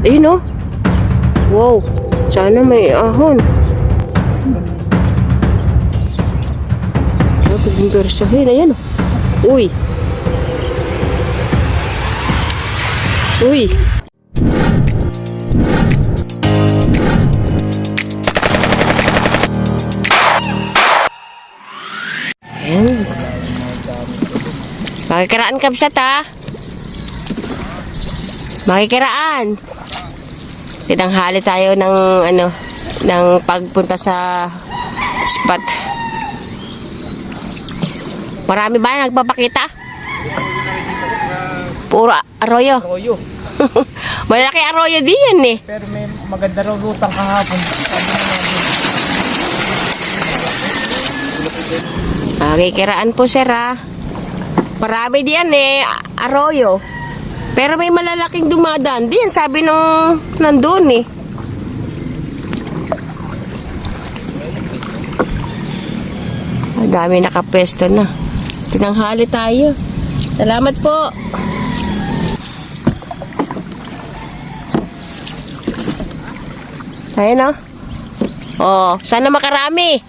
Ayun oh. Wow. Sana may ahon. Oh, tigong persahin. Ayan oh. Uy. Uy. Ayan. Makikiraan ka sa ta. Makikiraan. Tinanghali tayo ng ano ng pagpunta sa spot. Marami ba nagpapakita? Puro arroyo. Royo. Malaki arroyo din yan eh. Pero may maganda raw lutang kahapon. Namin. Makikiraan po sir ha. Marami diyan eh, arroyo. Pero may malalaking dumadaan din, sabi nung nandun eh. Ang dami nakapwesto na. Tinanghali tayo. Salamat po. Ayun oh. Oh, sana makarami.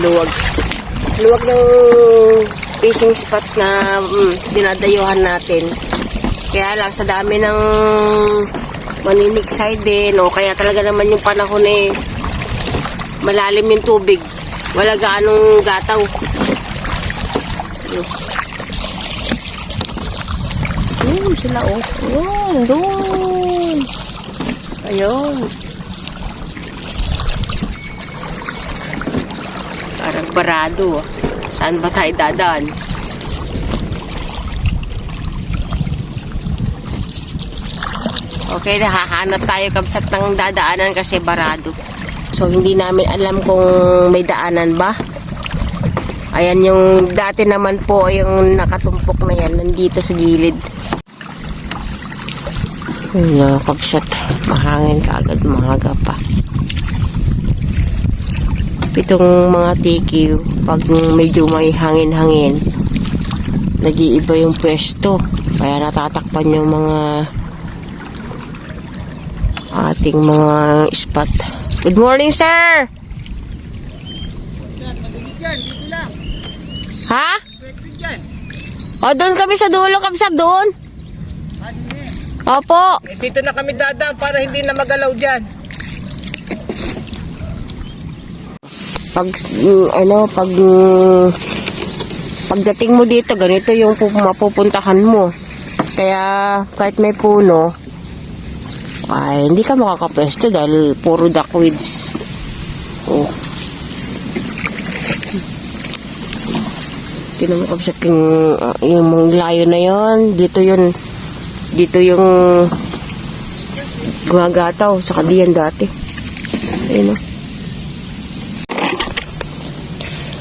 Luwag. Luwag ng fishing spot na mm, dinadayuhan natin. Kaya lang sa dami ng maninig side din o kaya talaga naman yung panahon eh malalim yung tubig. Wala gaanong gataw. Ayun sila oh. Ayun, doon. Ayun. Parang barado. Saan ba tayo dadaan? Okay, hahanap tayo kabsat ng dadaanan kasi barado. So, hindi namin alam kung may daanan ba. Ayan yung dati naman po yung nakatumpok na yan nandito sa gilid. Ayun na, kabsat. Mahangin ka agad, mahaga pa pitong mga tiki pag medyo may hangin-hangin nag-iiba yung pwesto. Kaya natatakpan yung mga ating mga spot good morning sir! Ha? o doon kami sa dulo kami sa doon. Opo. Eh, dito na kami dadaan para hindi na magalaw dyan. Pag mm, ano pag mm, pagdating mo dito ganito yung pu- mapupuntahan mo. Kaya kahit may puno ay hindi ka makakapwesto dahil puro duckweeds. Oh. Tinan mo kapsat yung, ah, yung layo na yon dito yun dito yung gumagataw sa kadiyan dati. Ayun oh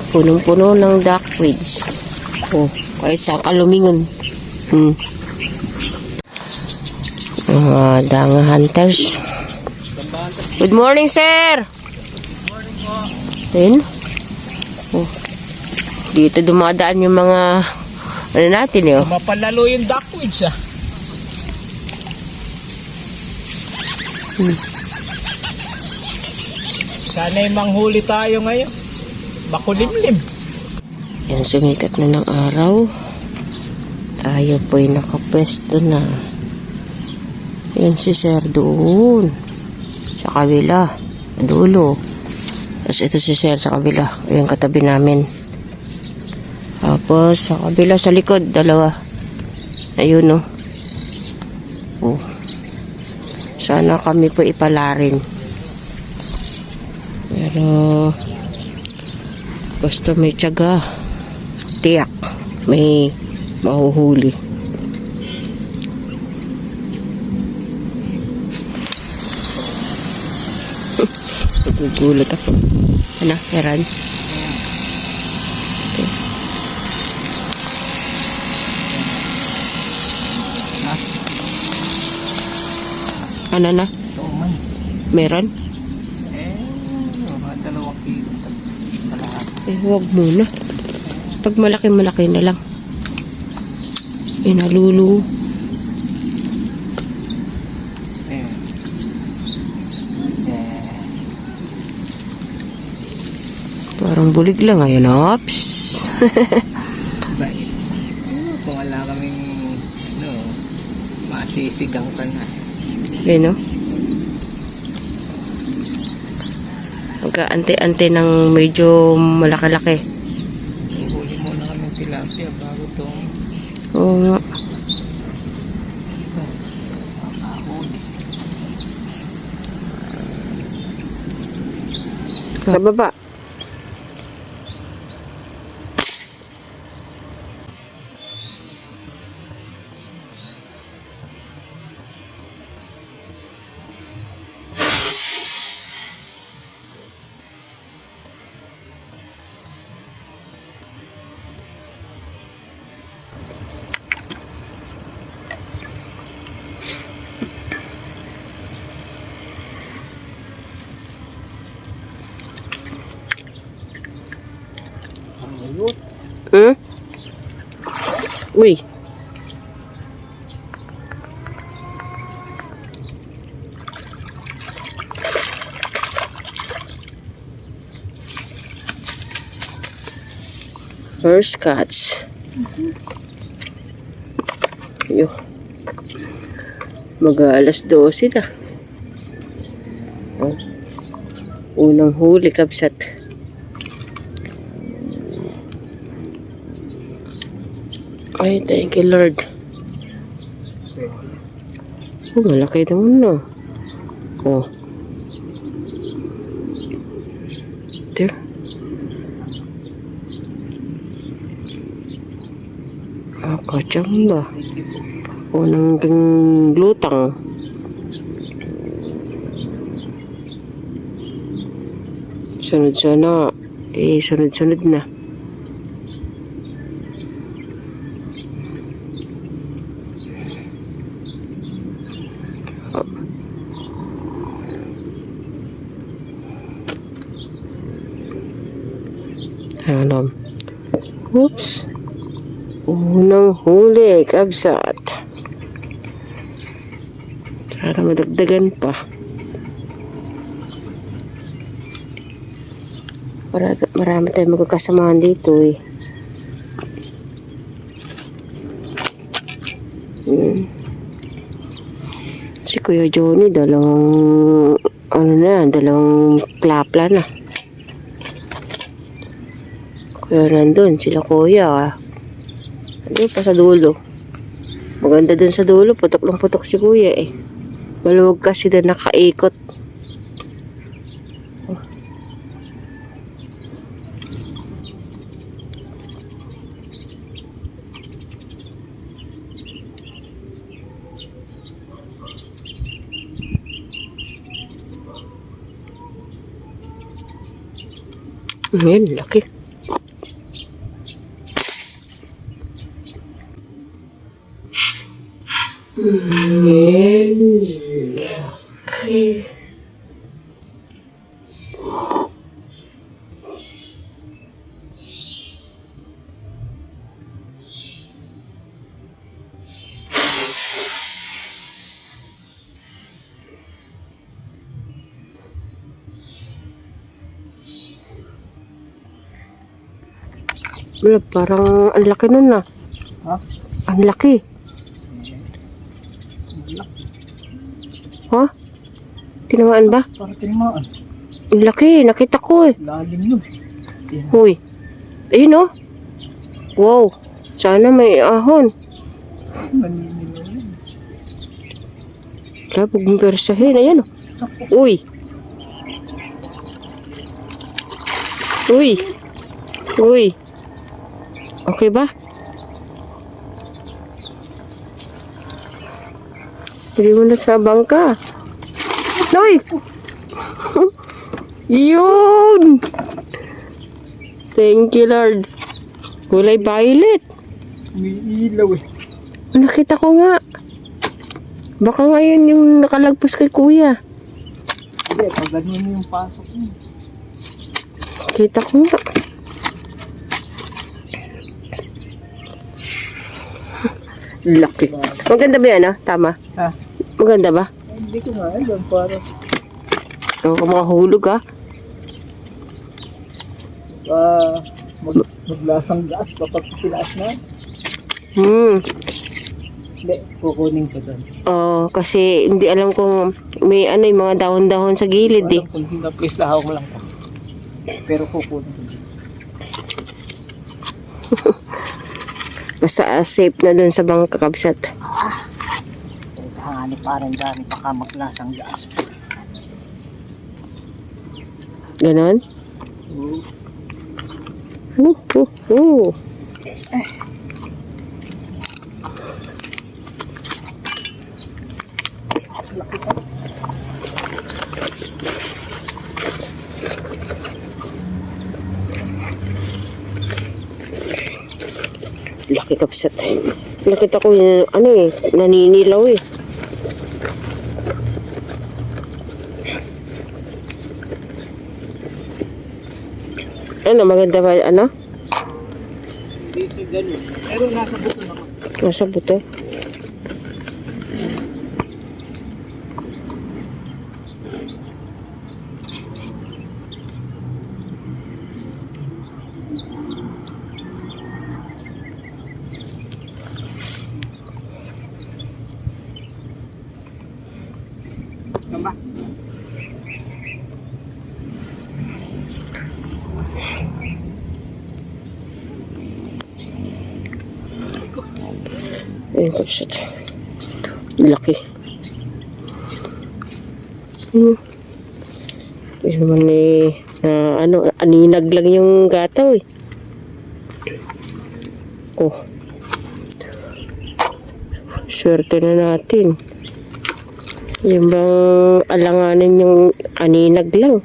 punong-puno ng duckweeds. Oh, kahit sa kalumingon. Hmm. Mga danga hunters. Good morning, sir! Ayun. Oh. Dito dumadaan yung mga ano natin eh. Oh. Mapalalo yung duckweeds ah. Hmm. Sana'y manghuli tayo ngayon. Makulimlim. Yan, sumikat na ng araw. Tayo po'y nakapwesto na. Yan si sir doon. Sa kabila. Dulo. Tapos ito si sir sa kabila. Ayan katabi namin. Tapos sa kabila sa likod. Dalawa. Ayun oh. Oh. Sana kami po ipalarin. Pero basta may tiyaga tiyak may mahuhuli. Nagugulat ako. Ano meron ano na? Meron Eh, mga dalawang kilo. Kalahati. eh huwag muna pag malaki malaki na lang. Eh, nalulu. Ayan. Ayan. Parang bulig lang. Ayan, ops. Bakit? Kung wala kaming, ano, masisigang ka na. Ayan, no? Magka-ante-ante ng medyo malaki-laki. Huli muna kaming tilapia bago itong Oo nga. Sa baba. Hmm? Uy. First catch. Yo. Mag alas 12 na. Oh. Unang huli kabsat. Ay, thank you Lord. Oh, malaki naman na. Oh. Ito. Ah, kachamba. Unang ding lutang. Sunod sana. Eh, sunod-sunod na. Alam. Oops. Unang huli, kabsat. Sana madagdagan pa. Para, marami tayong magkakasamahan dito eh. Hmm. Si Kuya Johnny, dalawang, ano na, dalawang plapla na. Kaya nandun, sila kuya ah. Ano pa sa dulo. Maganda dun sa dulo, putok lang putok si kuya eh. Maluwag kasi na nakaikot. Ngayon, laki. Wala, parang ang laki nun na. Ha? Ang laki. Ha? Tinamaan ba? Para tinamaan. Ang laki, nakita ko eh. Lalim yun. Uy. Ayun oh. Wow. Sana may ahon. Labog ng persahin. Ayan oh. Uy. Uy. Uy. Okay ba? Lagay mo na sa bangka. Uy! Yun! Thank you, Lord. Kulay violet. Umiilaw eh. Nakita ko nga. Baka ngayon yung nakalagpas kay kuya. Hindi, pag ganun yung pasok mo. Kita ko nga. Laki. Maganda ba yan, ah? Tama. Ha? Maganda ba? Hindi ko nga alam. Parang Ang oh, makahulog, ah. sa mag, maglasang gas kapag pinas na. Hmm. Hindi, kukunin ko doon. Oh, kasi hindi alam kung may ano yung mga dahon-dahon sa gilid, eh. Alam kung hindi na please lahaw ko lang to. Pero kukunin ko doon. Basta ah, safe na dun sa bangka kabsat. Parang dami baka maglasang gas. Ganon? Uh, uh, uh. Laki kapsat. Nakita ko yung ano eh, naninilaw eh. Ano, maganda ba, ano? Hindi siya ganun. Pero nasa buto naman. Nasa buto. Ayun, kapsat. Laki. Hmm. Hindi naman eh, na ano, aninag lang yung gataw eh. Oh. Swerte na natin. Yung bang alanganin yung aninag lang.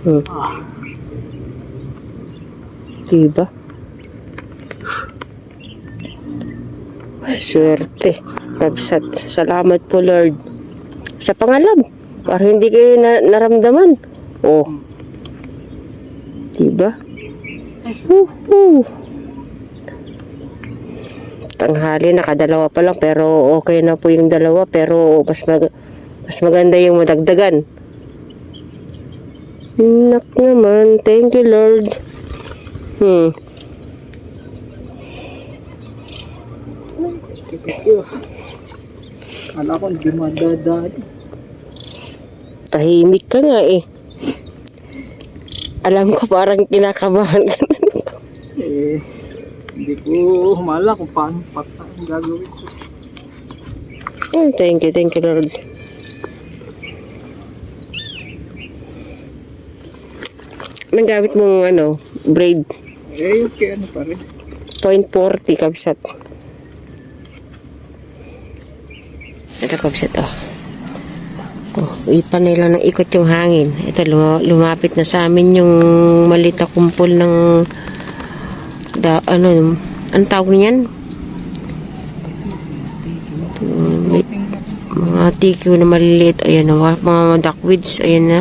Hmm. Diba? Swerte. Kapsat. Salamat po, Lord. Sa pangalan. Para hindi kayo na naramdaman. Oh. Diba? Woohoo! Tanghali, nakadalawa pa lang, pero okay na po yung dalawa, pero mas, mag mas maganda yung madagdagan. Nak naman, thank you Lord. Hmm. Thank Kala ko hindi madadali. Tahimik ka nga eh. Alam ko parang kinakabahan ka. Eh, hindi ko humala kung paano patay ang gagawin ko. Hmm, thank you, thank you Lord. Anong gamit mong ano, braid? Eh, kaya ano pa rin. Point 40 kabsat. Ito kabsat oh. Oh, ipan nila ng ikot yung hangin. Ito luma- lumapit na sa amin yung malita kumpol ng da, ano, ang tawag niyan? Mga TQ na maliliit. Ayan na, mga duckweeds. Ayan na.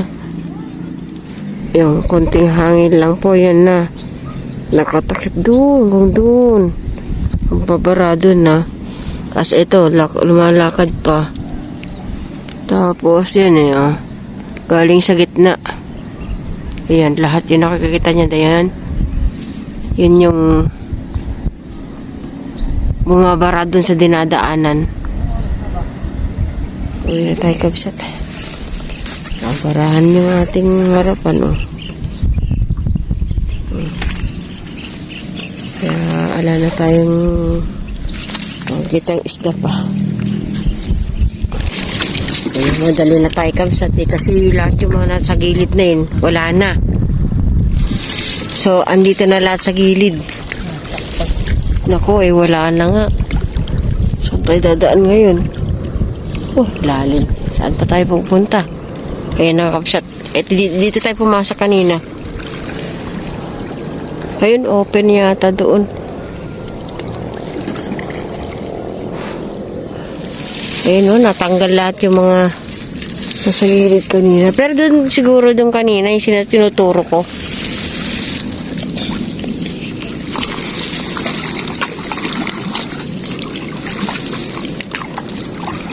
Yung konting hangin lang po. Ayan na. Nakatakip doon, hanggang doon. Ang babarado na. Kasi ito, lak- lumalakad pa. Tapos, yan eh, oh. Galing sa gitna. Ayan, lahat yun nakikita niya, dayan. Yun yung bumabara dun sa dinadaanan. Uwi na tayo kabsat. Nakabarahan yung ating harapan, oh. Kaya ala na tayong kitang isda pa. Kaya madali na tayo kamsat eh, kasi lahat yung mga nasa gilid na yun, wala na. So, andito na lahat sa gilid. Nako eh, wala na nga. Saan tayo dadaan ngayon? Oh, lalim. Saan pa tayo pupunta? Kaya na kapsat. Eto, dito, dito tayo pumasok kanina. Ayun, open yata doon. Ayun o, natanggal lahat yung mga nasa gilid kanina. Pero doon siguro doon kanina, yung sinas- tinuturo ko.